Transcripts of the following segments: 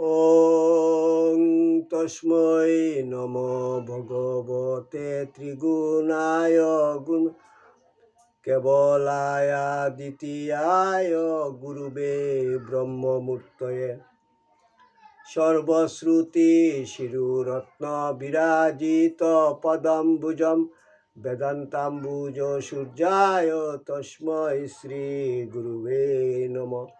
ওং তস্মৈ নম ভগবতে ত্রিগুণায় গুণ কেবলায় দ্বিতীয়ায় গুরুবে ব্রহ্মমূর্তয়ে সর্বশ্রুতি শিরুরত্ন বিরাজিত পদম্বুজম বেদান্তাম্বুজ সূর্যায় তস্মৈ শ্রী গুরুবে নমঃ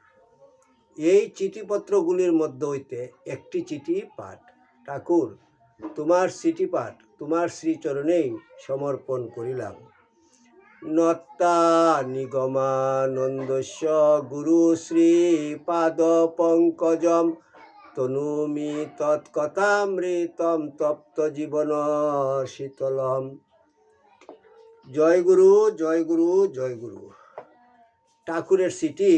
এই চিঠিপত্রগুলির মধ্য হইতে একটি চিঠি পাঠ। ঠাকুর, তোমার পাঠ, তোমার শ্রীচরণেই সমর্পণ করিলাম। নত্তা নিগমানন্দস্য গুরু শ্রী পাদ পঙ্কজম, তনুমি তৎকথামৃতম তপ্ত জীবন শীতলম। জয় গুরু জয় গুরু জয় গুরু। ঠাকুরের সিটি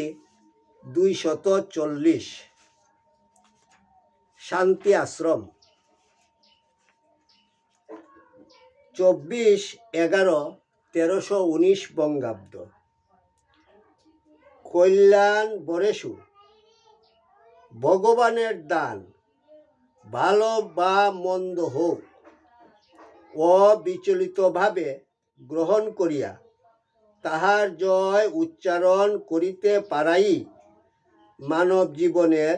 দুই শত চল্লিশ। শান্তি আশ্রম। চব্বিশ এগারো তেরোশো উনিশ বঙ্গাব্দ। কল্যাণ বরেশু। ভগবানের দান। ভালো বা মন্দ হোক, অবিচলিতভাবে গ্রহণ করিয়া তাহার জয় উচ্চারণ করিতে পারাই মানব জীবনের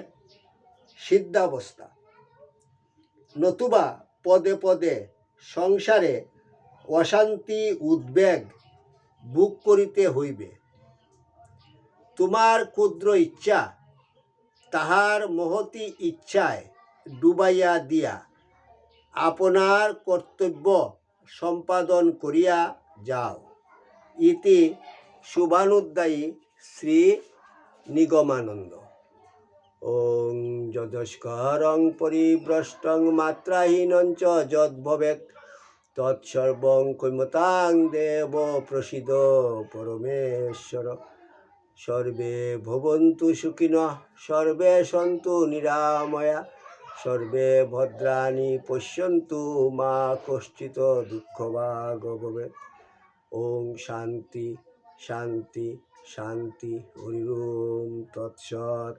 সিদ্ধাবস্থা। নতুবা পদে পদে সংসারে অশান্তি, উদ্বেগ বুক করিতে হইবে। তোমার ক্ষুদ্র ইচ্ছা তাহার মহতি ইচ্ছায় ডুবাইয়া দিয়া আপনার কর্তব্য সম্পাদন করিয়া যাও। ইতি শুভানুদ্দায়ী শ্রী নিগমানন্দ। ওং যদস্করং পরিভ্রষ্টং মাত্রাহীনং চ যদ্ভবেৎ। তৎসর্বং কৈমতাং দেব প্রসিদ পরমেশ্বর। সর্বে ভবন্তু সুখিনঃ, সর্বে সন্তু নিরাময়া। সর্বে ভদ্রাণি পশ্যন্তু মা কশ্চিৎ দুঃখভাগ ভবেৎ ওং শান্তি। শান্তি শান্তি হরি ওম তৎসৎ।